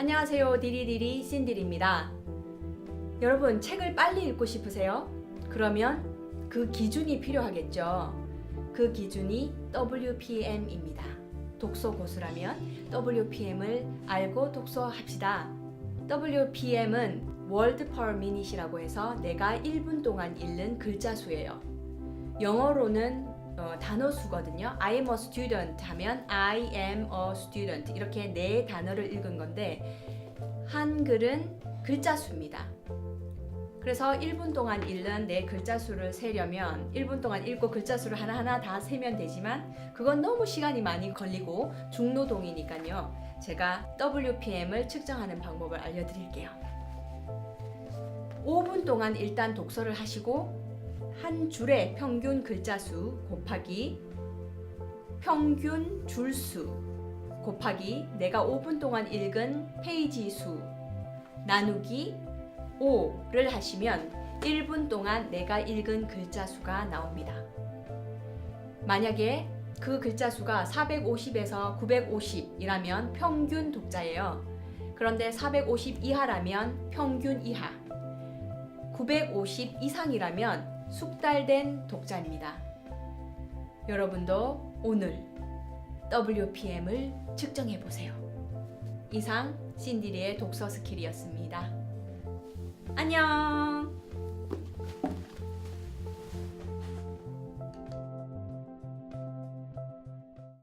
안녕하세요. 디리디리 신딜입니다. 여러분, 책을 빨리 읽고 싶으세요? 그러면 그 기준이 필요하겠죠. 그 기준이 WPM입니다. 독서 고수라면 WPM을 알고 독서합시다. WPM은 Word per Minute이라고 해서 내가 1분 동안 읽는 글자 수예요. 영어로는 어, 단어 수거든요. I am a student 하면 I am a student 이렇게 네 단어를 읽은 건데 한글은 글자 수입니다. 그래서 1분 동안 읽는 내 글자 수를 세려면 1분 동안 읽고 글자 수를 하나하나 다 세면 되지만 그건 너무 시간이 많이 걸리고 중노동이니까요. 제가 WPM을 측정하는 방법을 알려드릴게요. 5분 동안 일단 독서를 하시고 한 줄의 평균 글자 수 곱하기 평균 줄 수 곱하기 내가 5분 동안 읽은 페이지 수 나누기 5를 하시면 1분 동안 내가 읽은 글자 수가 나옵니다. 만약에 그 글자 수가 450에서 950이라면 평균 독자예요. 그런데 450 이하라면 평균 이하. 950 이상이라면 숙달된 독자입니다. 여러분도 오늘 WPM을 측정해 보세요. 이상 신디리의 독서 스킬이었습니다. 안녕!